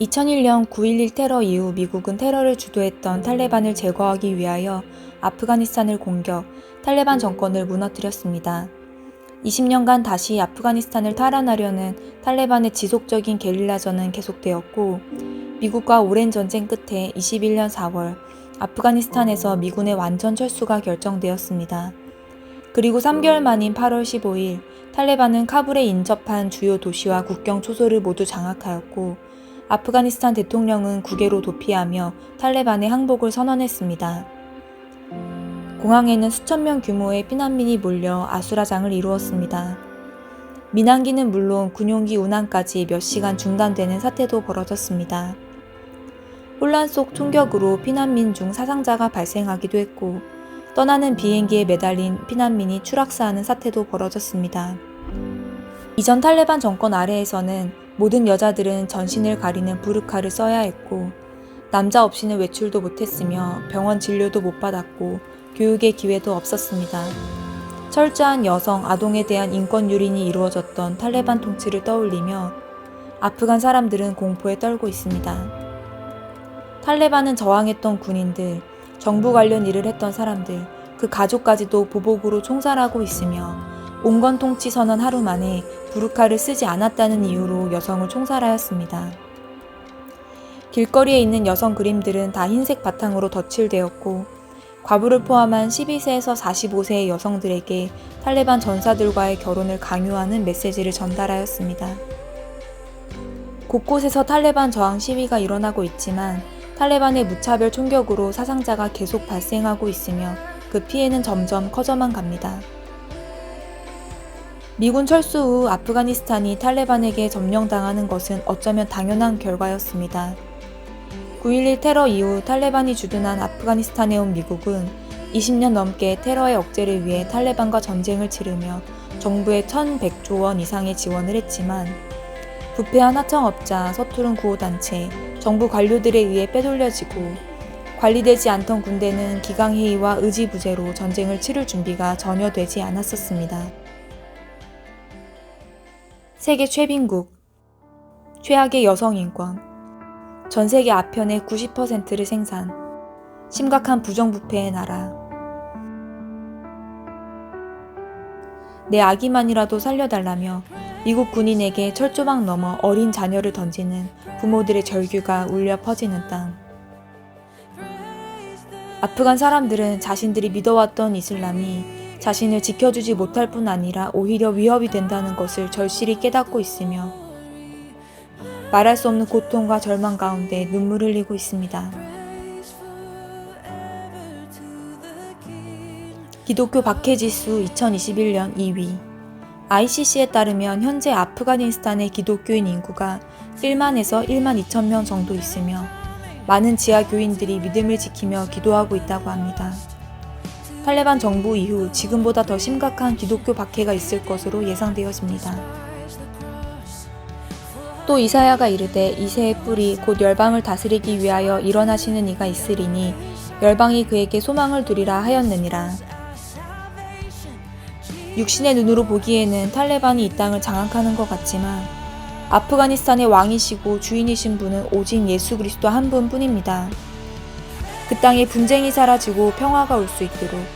2001년 9.11 테러 이후 미국은 테러를 주도했던 탈레반을 제거하기 위하여 아프가니스탄을 공격, 탈레반 정권을 무너뜨렸습니다. 20년간 다시 아프가니스탄을 탈환하려는 탈레반의 지속적인 게릴라전은 계속되었고, 미국과 오랜 전쟁 끝에 21년 4월 아프가니스탄에서 미군의 완전 철수가 결정되었습니다. 그리고 3개월 만인 8월 15일 탈레반은 카불에 인접한 주요 도시와 국경 초소를 모두 장악하였고 아프가니스탄 대통령은 국외로 도피하며 탈레반의 항복을 선언했습니다. 공항에는 수천 명 규모의 피난민이 몰려 아수라장을 이루었습니다. 민항기는 물론 군용기 운항까지 몇 시간 중단되는 사태도 벌어졌습니다. 혼란 속 총격으로 피난민 중 사상자가 발생하기도 했고 떠나는 비행기에 매달린 피난민이 추락사하는 사태도 벌어졌습니다. 이전 탈레반 정권 아래에서는 모든 여자들은 전신을 가리는 부르카를 써야 했고 남자 없이는 외출도 못했으며 병원 진료도 못 받았고 교육의 기회도 없었습니다. 철저한 여성, 아동에 대한 인권 유린이 이루어졌던 탈레반 통치를 떠올리며 아프간 사람들은 공포에 떨고 있습니다. 탈레반은 저항했던 군인들, 정부 관련 일을 했던 사람들, 그 가족까지도 보복으로 총살하고 있으며 온건 통치 선언 하루 만에 부르카를 쓰지 않았다는 이유로 여성을 총살하였습니다. 길거리에 있는 여성 그림들은 다 흰색 바탕으로 덧칠되었고 과부를 포함한 12세에서 45세의 여성들에게 탈레반 전사들과의 결혼을 강요하는 메시지를 전달하였습니다. 곳곳에서 탈레반 저항 시위가 일어나고 있지만 탈레반의 무차별 총격으로 사상자가 계속 발생하고 있으며 그 피해는 점점 커져만 갑니다. 미군 철수 후 아프가니스탄이 탈레반에게 점령당하는 것은 어쩌면 당연한 결과였습니다. 9.11 테러 이후 탈레반이 주둔한 아프가니스탄에 온 미국은 20년 넘게 테러의 억제를 위해 탈레반과 전쟁을 치르며 정부에 1,100조 원 이상의 지원을 했지만 부패한 하청업자, 서투른 구호단체, 정부 관료들에 의해 빼돌려지고 관리되지 않던 군대는 기강회의와 의지부재로 전쟁을 치를 준비가 전혀 되지 않았었습니다. 세계 최빈국, 최악의 여성 인권, 전 세계 아편의 90%를 생산, 심각한 부정부패의 나라. 내 아기만이라도 살려달라며 미국 군인에게 철조망 넘어 어린 자녀를 던지는 부모들의 절규가 울려 퍼지는 땅. 아프간 사람들은 자신들이 믿어왔던 이슬람이 자신을 지켜주지 못할 뿐 아니라 오히려 위협이 된다는 것을 절실히 깨닫고 있으며 말할 수 없는 고통과 절망 가운데 눈물 흘리고 있습니다. 기독교 박해지수 2021년 2위 ICC에 따르면 현재 아프가니스탄의 기독교인 인구가 1만에서 1만 2천 명 정도 있으며 많은 지하 교인들이 믿음을 지키며 기도하고 있다고 합니다. 탈레반 정부 이후 지금보다 더 심각한 기독교 박해가 있을 것으로 예상되어집니다. 또 이사야가 이르되 이새의 뿔이 곧 열방을 다스리기 위하여 일어나시는 이가 있으리니 열방이 그에게 소망을 두리라 하였느니라. 육신의 눈으로 보기에는 탈레반이 이 땅을 장악하는 것 같지만 아프가니스탄의 왕이시고 주인이신 분은 오직 예수 그리스도 한 분뿐입니다. 그 땅에 분쟁이 사라지고 평화가 올 수 있도록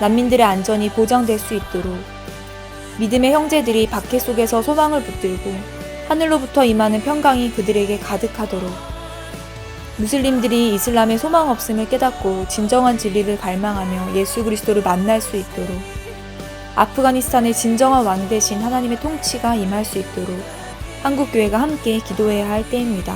난민들의 안전이 보장될 수 있도록 믿음의 형제들이 박해 속에서 소망을 붙들고 하늘로부터 임하는 평강이 그들에게 가득하도록 무슬림들이 이슬람의 소망 없음을 깨닫고 진정한 진리를 갈망하며 예수 그리스도를 만날 수 있도록 아프가니스탄의 진정한 왕 대신 하나님의 통치가 임할 수 있도록 한국교회가 함께 기도해야 할 때입니다.